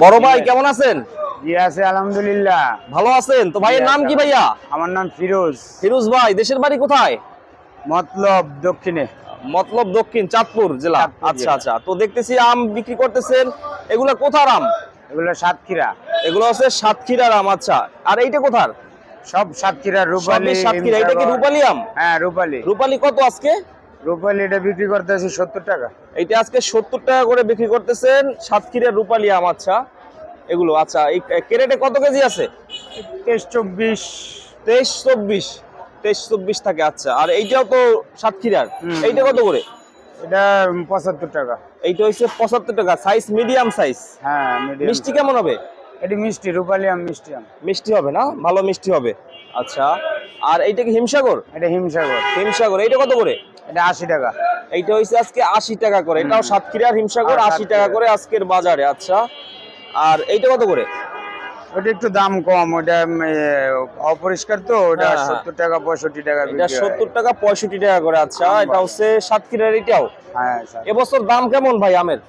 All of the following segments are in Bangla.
বড় ভাই কেমন আছেন? জি আছে আলহামদুলিল্লাহ। ভালো আছেন? তো ভাইয়ের নাম কি ভাইয়া? আমার নাম ফিরোজ। ফিরোজ ভাই দেশের বাড়ি কোথায়? মতলব দক্ষিণে। মতলব দক্ষিণ চাঁদপুর জেলা। আচ্ছা আচ্ছা। তো দেখতেছি আম বিক্রি করতেছেন। এগুলা কোথার আম? এগুলো সাতক্ষীরা। এগুলো আছে সাতক্ষীরার আম আচ্ছা। আর এইটা কোথার? সব সাতক্ষীরা রূপালী সাতক্ষীরা। এটা কি। রূপালি আম? হ্যাঁ রূপালী। রূপালি কত আজকে? রূপালী এটা বিক্রি করতেছি সত্তর টাকা। এইটা আজকে সত্তর টাকা করে বিক্রি করতেছেন সাতক্ষীরার রূপালি আম আচ্ছা। এগুলো আচ্ছা এই ক্যারেটে কত কেজি আছে? তেইশ চব্বিশ। তেইশ চব্বিশ তেইশ চব্বিশ থাকে আচ্ছা। আর এইটাও তো সাতক্ষীরার। এইটা কত করে? এটা পঁচাত্তর টাকা। এইটা হচ্ছে পঁচাত্তর টাকা। Size medium size? হ্যাঁ মিষ্টি কেমন হবে? এটি মিষ্টি রূপালী আম মিষ্টি আম। মিষ্টি হবে না? ভালো মিষ্টি হবে। আচ্ছা। আর এইটা কি হিমসাগর? এটা হিমসাগর। হিমসাগর। এইটা কত করে? এটা আশি টাকা। এইটা হইছে আজকে আশি টাকা করে। এটাও সাতক্ষীরার হিমসাগর আর আশি টাকা করে আজকের বাজারে আচ্ছা। আর এইটা কত করে? ওটা একটু দাম কম ওটা অপরিষ্কার তো ওটা হ্যাঁ, হ্যাঁ। সত্তর টাকা পঁয়ষট্টি টাকা এটা বিক্রি হয়। সত্তর টাকা পঁয়ষট্টি টাকা করে আচ্ছা। এটা হচ্ছে সাতক্ষীরার এটাও। হ্যাঁ এবছর দাম কেমন ভাই আমের?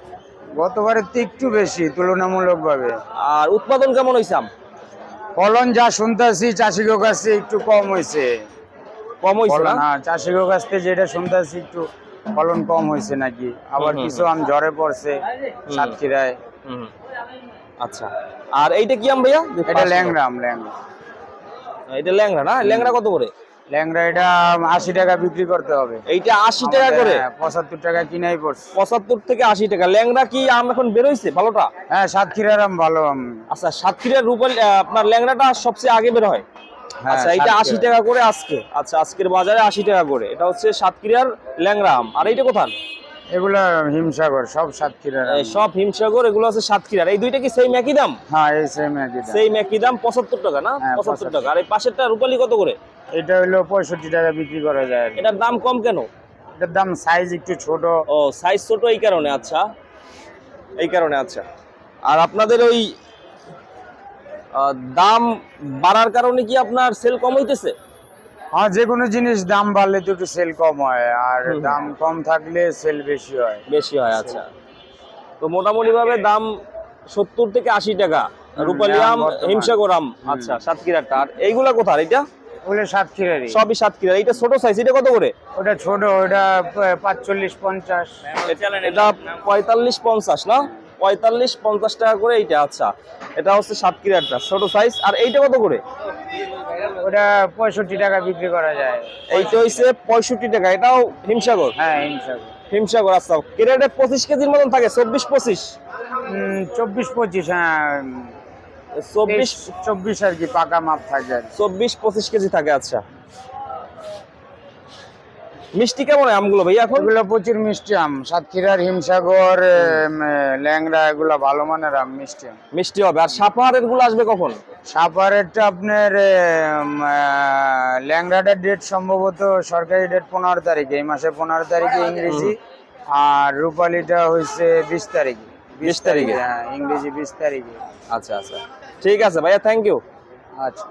গতবারের তো একটু বেশি তুলনামূলক ভাবে আর উৎপাদন কেমন হয়েছে আম? ফলন যা শুনতেছি চাষিগো কাছে একটু কম হয়েছে কম হয়েছে না? চাষিগো কাছ থেকে যেটা শুনতেছি একটু ফলন কম হয়েছে নাকি? আবার কিছু আম ঝরে পড়ছে সাতক্ষীরায়। আচ্ছা। আর এইটা কি আম ভাইয়া? এটা ল্যাংড়া আম ল্যাংড়া। এটা ল্যাংড়া না? ল্যাংড়া কত করে? ল্যাংড়া এটা আশি টাকা বিক্রি করতে হবে। এইটা আশি টাকা করে? হ্যাঁ, পঁচাত্তর টাকা কিনাই পড়ছে। পঁচাত্তর থেকে আশি টাকা। ল্যাংড়া কি আম এখন বেরোইছে ভালোটা? হ্যাঁ সাতক্ষীরার আম ভালো আম। আচ্ছা সাতক্ষীরার রূপাল আপনার ল্যাংড়াটা সবচেয়ে আগে বের হ্যাঁ, আচ্ছা এইটা আশি টাকা করে আজকে। আচ্ছা আজকের বাজারে আশি টাকা করে। এটা হচ্ছে সাতক্ষীরার ল্যাংড়া আম আর এইটা এগুলো হিমসাগর সব সাতক্ষীরার। সব হিমসাগর এগুলো আছে সাতক্ষীরার। এই দুইটা কি সেই একই দাম? হ্যাঁ এই সেম একই দাম। সেই একই দাম পঁচাত্তর টাকা না? হ্যাঁ, পঁচাত্তর টাকা। আর এই পাশেরটা রূপালি কত করে? এটা হলো পঁয়ষট্টি টাকা বিক্রি করা যায় এটার দাম কম কেন? এটার দাম সাইজ একটু ছোট। ও সাইজ ছোট এই কারণে আচ্ছা। এই কারণে আচ্ছা। আর আপনাদের ওই দাম বাড়ার কারণে কি আপনার সেল কম হইতেছে? হ্যাঁ যে কোনো জিনিস দাম বাড়লে তো একটু সেল কম হয় আর দাম কম থাকলে সেল বেশি হয়। বেশি হয় আচ্ছা। তো মোটামুটি ভাবে দাম সত্তর থেকে আশি টাকা রূপালি দাম আম বর্তমান। হিমসাগর আম আচ্ছা সাতক্ষীরাটা আর এইগুলা কোথার এটা ওগুলো সাতক্ষীরারই। সবই সাতক্ষীরা। এইটা ছোট সাইজ এটা কত করে? ওটা ছোট ওটা পাঁচচল্লিশ পঞ্চাশ। এটা পঁয়তাল্লিশ পঞ্চাশ না? পঁয়তাল্লিশ পঞ্চাশ টাকা করে এইটা আচ্ছা। এটা হচ্ছে সাতক্ষীরাটা ছোট সাইজ আর এইটা কত করে? ওটা পঁয়ষট্টি টাকা বিক্রি করা যায়। এইটা হইছে পঁয়ষট্টি টাকা এটাও হিমসাগর? হ্যাঁ হিমসাগর। হিমসাগর আচ্ছা। ক্যারেটে পঁচিশ কেজির মতন থাকে চব্বিশ পঁচিশ? চব্বিশ পঁচিশ হ্যাঁ চব্বিশ চব্বিশ আর কি পাকা মাপ থাকে। চব্বিশ পঁচিশ কেজি থাকে আচ্ছা। মিষ্টি কেমন আমগুলো ভাইয়া এখন? এগুলো প্রচুর মিষ্টি আম। সাতক্ষীরার হিমসাগর ল্যাংড়া এগুলো ভালো মানের আম মিষ্টি আম। মিষ্টি হবে। আর সাপাহারেরগুলো আসবে কখন? সাপারেরটা আপনার ল্যাংড়াটার ডেট সম্ভবত সরকারি ডেট পনেরো তারিখে। এই মাসের পনেরো তারিখে ইংরেজি। আর রূপালিটা হয়েছে বিশ তারিখে। 20 তারিখে? হ্যাঁ ইংরেজি বিশ তারিখে। আচ্ছা আচ্ছা। ঠিক আছে ভাইয়া থ্যাংক ইউ আচ্ছা।